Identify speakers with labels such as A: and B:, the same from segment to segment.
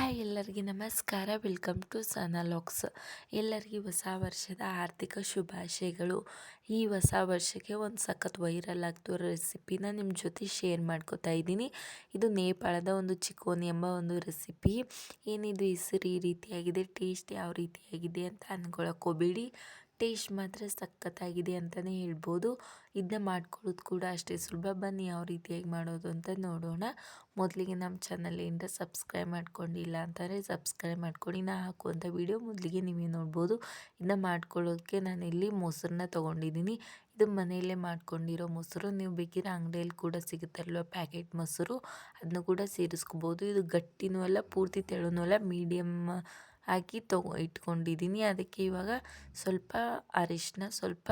A: Hi ಎಲ್ಲರಿಗೆ ನಮಸ್ಕಾರ. Welcome to ಸನಾಲಾಕ್ಸ್ ಎಲ್ಲರಿಗೆ ಹೊಸ ವರ್ಷದ ಆರ್ಥಿಕ ಶುಭಾಶಯಗಳು. ಈ ಹೊಸ ವರ್ಷಕ್ಕೆ ಒಂದು ಸಖತ್ ವೈರಲ್ ಆಗ್ತಿರೋ ರೆಸಿಪಿನ ನಿಮ್ಮ ಜೊತೆ ಶೇರ್ ಮಾಡ್ಕೋತಾ ಇದ್ದೀನಿ. ಇದು ನೇಪಾಳದ ಒಂದು ಚಿಕೋನಿ ಎಂಬ ಒಂದು ರೆಸಿಪಿ. ಏನಿದು, ಹೆಸರು, ಈ ರೀತಿಯಾಗಿದೆ ಟೇಸ್ಟ್ ಯಾವ ರೀತಿಯಾಗಿದೆ ಅಂತ ಅಂದ್ಕೊಳಕ್ಕೆ ಹೋಗಬೇಡಿ. ಟೇಸ್ಟ್ ಮಾತ್ರ ಸಖತ್ತಾಗಿದೆ ಅಂತಲೇ ಹೇಳ್ಬೋದು. ಇದನ್ನ ಮಾಡ್ಕೊಳ್ಳೋದು ಕೂಡ ಅಷ್ಟೇ ಸುಲಭ. ಬನ್ನಿ ಯಾವ ರೀತಿಯಾಗಿ ಮಾಡೋದು ಅಂತ ನೋಡೋಣ. ಮೊದಲಿಗೆ ನಮ್ಮ ಚಾನಲಿಂದ ಸಬ್ಸ್ಕ್ರೈಬ್ ಮಾಡ್ಕೊಂಡಿಲ್ಲ ಅಂತಾರೆ ಸಬ್ಸ್ಕ್ರೈಬ್ ಮಾಡ್ಕೊಂಡು ನಾ ಹಾಕುವಂಥ ವಿಡಿಯೋ ಮೊದಲಿಗೆ ನೀವೇ ನೋಡ್ಬೋದು. ಇದನ್ನ ಮಾಡ್ಕೊಳ್ಳೋದಕ್ಕೆ ಇಲ್ಲಿ ಮೊಸರನ್ನ ತೊಗೊಂಡಿದ್ದೀನಿ. ಇದು ಮನೆಯಲ್ಲೇ ಮಾಡ್ಕೊಂಡಿರೋ ಮೊಸರು. ನೀವು ಬೇಕಿದ್ರೆ ಅಂಗಡಿಯಲ್ಲಿ ಕೂಡ ಸಿಗುತ್ತಲ್ವ ಪ್ಯಾಕೆಟ್ ಮೊಸರು? ಅದನ್ನು ಕೂಡ ಸೇರಿಸ್ಕೋಬೋದು. ಇದು ಗಟ್ಟಿನೂ ಅಲ್ಲ, ಪೂರ್ತಿ ತೆಳುನೂ ಅಲ್ಲ ಮೀಡಿಯಮ್ ಹಾಕಿ ತಗೊ, ಇಟ್ಕೊಂಡಿದ್ದೀನಿ. ಅದಕ್ಕೆ ಇವಾಗ ಸ್ವಲ್ಪ ಅರಿಶಿನ ಸ್ವಲ್ಪ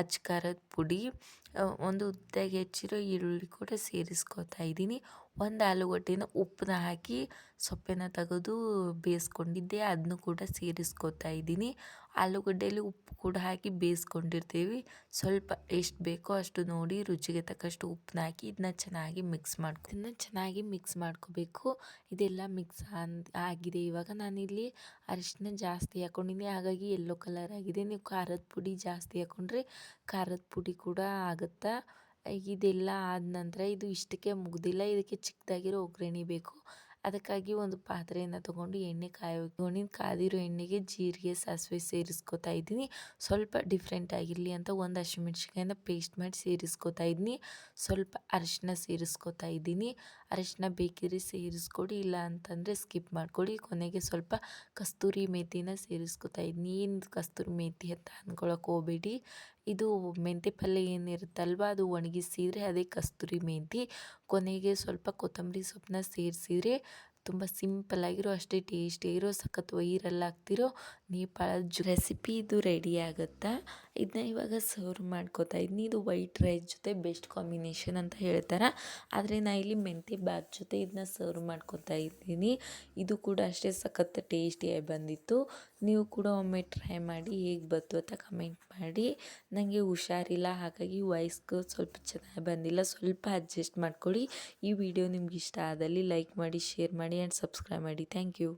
A: ಅಚ್ಚ ಖಾರದ ಪುಡಿ ಒಂದು ಉದ್ದಾಗಿ ಹೆಚ್ಚಿರೋ ಈರುಳ್ಳಿ ಕೂಡ ಸೇರಿಸ್ಕೊತಾ ಇದ್ದೀನಿ. ಒಂದು ಆಲೂಗಡ್ಡೆನ ಉಪ್ಪನ್ನ ಹಾಕಿ ಸೊಪ್ಪೆನ ತೆಗೆದು ಬೇಯಿಸ್ಕೊಂಡಿದ್ದೆ. ಅದನ್ನು ಕೂಡ ಸೇರಿಸ್ಕೊತಾ ಇದ್ದೀನಿ. ಆಲೂಗಡ್ಡೆಯಲ್ಲಿ ಉಪ್ಪು ಕೂಡ ಹಾಕಿ ಬೇಯಿಸ್ಕೊಂಡಿರ್ತೀವಿ. ಸ್ವಲ್ಪ ಎಷ್ಟು ಬೇಕೋ ಅಷ್ಟು ನೋಡಿ ರುಚಿಗೆ ತಕ್ಕಷ್ಟು ಉಪ್ಪನ್ನ ಹಾಕಿ ಇದನ್ನ ಚೆನ್ನಾಗಿ ಮಿಕ್ಸ್ ಮಾಡ್ಕೊ, ಇದನ್ನ ಚೆನ್ನಾಗಿ ಮಿಕ್ಸ್ ಮಾಡ್ಕೋಬೇಕು. ಇದೆಲ್ಲ ಮಿಕ್ಸ್ ಆಗಿದೆ. ಇವಾಗ ನಾನಿಲ್ಲಿ ಅರಿಶಿನ ಜಾಸ್ತಿ ಹಾಕ್ಕೊಂಡಿದ್ದೀನಿ ಹಾಗಾಗಿ ಯೆಲ್ಲೋ ಕಲರ್ ಆಗಿದೆ. ನೀವು ಖಾರದ ಪುಡಿ ಜಾಸ್ತಿ ಹಾಕ್ಕೊಂಡ್ರೆ ಖಾರದ ಪುಡಿ ಕೂಡ ಆಗುತ್ತಾ? ಇದೆಲ್ಲ ಆದ ನಂತರ ಇದು ಇಷ್ಟಕ್ಕೆ ಮುಗ್ದಿಲ್ಲ. ಇದಕ್ಕೆ ಚಿಕ್ಕದಾಗಿರೋ ಒಗ್ಗರಣೆ ಬೇಕು. ಅದಕ್ಕಾಗಿ ಒಂದು ಪಾತ್ರೆಯನ್ನು ತೊಗೊಂಡು ಎಣ್ಣೆ ಕಾಯೋಣ ಕಾದಿರೋ ಎಣ್ಣೆಗೆ ಜೀರಿಗೆ, ಸಾಸಿವೆ ಸೇರಿಸ್ಕೊತಾ ಇದ್ದೀನಿ. ಸ್ವಲ್ಪ ಡಿಫ್ರೆಂಟ್ ಆಗಿರಲಿ ಅಂತ ಒಂದು ಹಸಿಮೆಣ್ಸಿನ್ಕಾಯಿನ ಪೇಸ್ಟ್ ಮಾಡಿ ಸೇರಿಸ್ಕೊತಾ ಇದ್ದೀನಿ. ಸ್ವಲ್ಪ ಅರಿಶಿನ ಸೇರಿಸ್ಕೊತಾ ಇದ್ದೀನಿ. ಅರಿಶಿನ ಬೇಕಿದ್ರೆ ಸೇರಿಸ್ಕೊಡಿ, ಇಲ್ಲ ಅಂತಂದರೆ ಸ್ಕಿಪ್ ಮಾಡಿಕೊಡಿ. ಕೊನೆಗೆ ಸ್ವಲ್ಪ ಕಸ್ತೂರಿ ಮೇಥಿನ ಸೇರಿಸ್ಕೊತಾ ಇದ್ದೀನಿ ಏನು ಕಸ್ತೂರಿ ಮೇಥಿ ಅಂತ ಅಂದ್ಕೊಳಕ್ಕೆ ಹೋಗಬೇಡಿ. ಇದು ಮೆಂತೆ ಪಲ್ಯ ಏನಿರುತ್ತಲ್ವ, ಅದು ಒಣಗಿಸಿದರೆ ಅದೇ ಕಸ್ತೂರಿ ಮೆಂತಿ. ಕೊನೆಗೆ ಸ್ವಲ್ಪ ಕೊತ್ತಂಬರಿ ಸೊಪ್ಪನ್ನ ಸೇರಿಸಿದ್ರೆ ತುಂಬ ಸಿಂಪಲ್ಲಾಗಿರೋ ಅಷ್ಟೇ ಟೇಸ್ಟಿಯಾಗಿರೋ ಸಖತ್ ವೈರಲ್ ಆಗ್ತಿರೋ ನೇಪಾಳದ ರೆಸಿಪಿ ಇದು ರೆಡಿ ಆಗುತ್ತೆ? ಇದನ್ನ ಇವಾಗ ಸರ್ವ್ ಮಾಡ್ಕೋತಾ ಇದ್ದೀನಿ ಇದು ವೈಟ್ ರೈಸ್ ಜೊತೆ ಬೆಸ್ಟ್ ಕಾಂಬಿನೇಷನ್ ಅಂತ ಹೇಳ್ತಾರೆ. ಆದರೆ ನಾ ಇಲ್ಲಿ ಮೆಂತ್ಯ ಬಾತ್ ಜೊತೆ ಇದನ್ನ ಸರ್ವ್ ಮಾಡ್ಕೋತಾ ಇದ್ದೀನಿ. ಇದು ಕೂಡ ಅಷ್ಟೇ ಸಖತ್ ಟೇಸ್ಟಿಯಾಗಿ ಬಂದಿತ್ತು. ನೀವು ಕೂಡ ಒಮ್ಮೆ ಟ್ರೈ ಮಾಡಿ ಹೇಗೆ ಬಂತು ಅಂತ ಕಮೆಂಟ್ ಮಾಡಿ. ನನಗೆ ಹುಷಾರಿಲ್ಲ, ಹಾಗಾಗಿ ವಾಯ್ಸ್ಗೂ ಸ್ವಲ್ಪ ಚೆನ್ನಾಗಿ ಬಂದಿಲ್ಲ. ಸ್ವಲ್ಪ ಅಡ್ಜಸ್ಟ್ ಮಾಡ್ಕೊಳ್ಳಿ ಈ ವಿಡಿಯೋ ನಿಮ್ಗೆ ಇಷ್ಟ ಆದಲ್ಲಿ ಲೈಕ್ ಮಾಡಿ ಶೇರ್ ಮಾಡಿ ಆ್ಯಂಡ್ ಸಬ್ಸ್ಕ್ರೈಬ್ ಮಾಡಿ. Thank you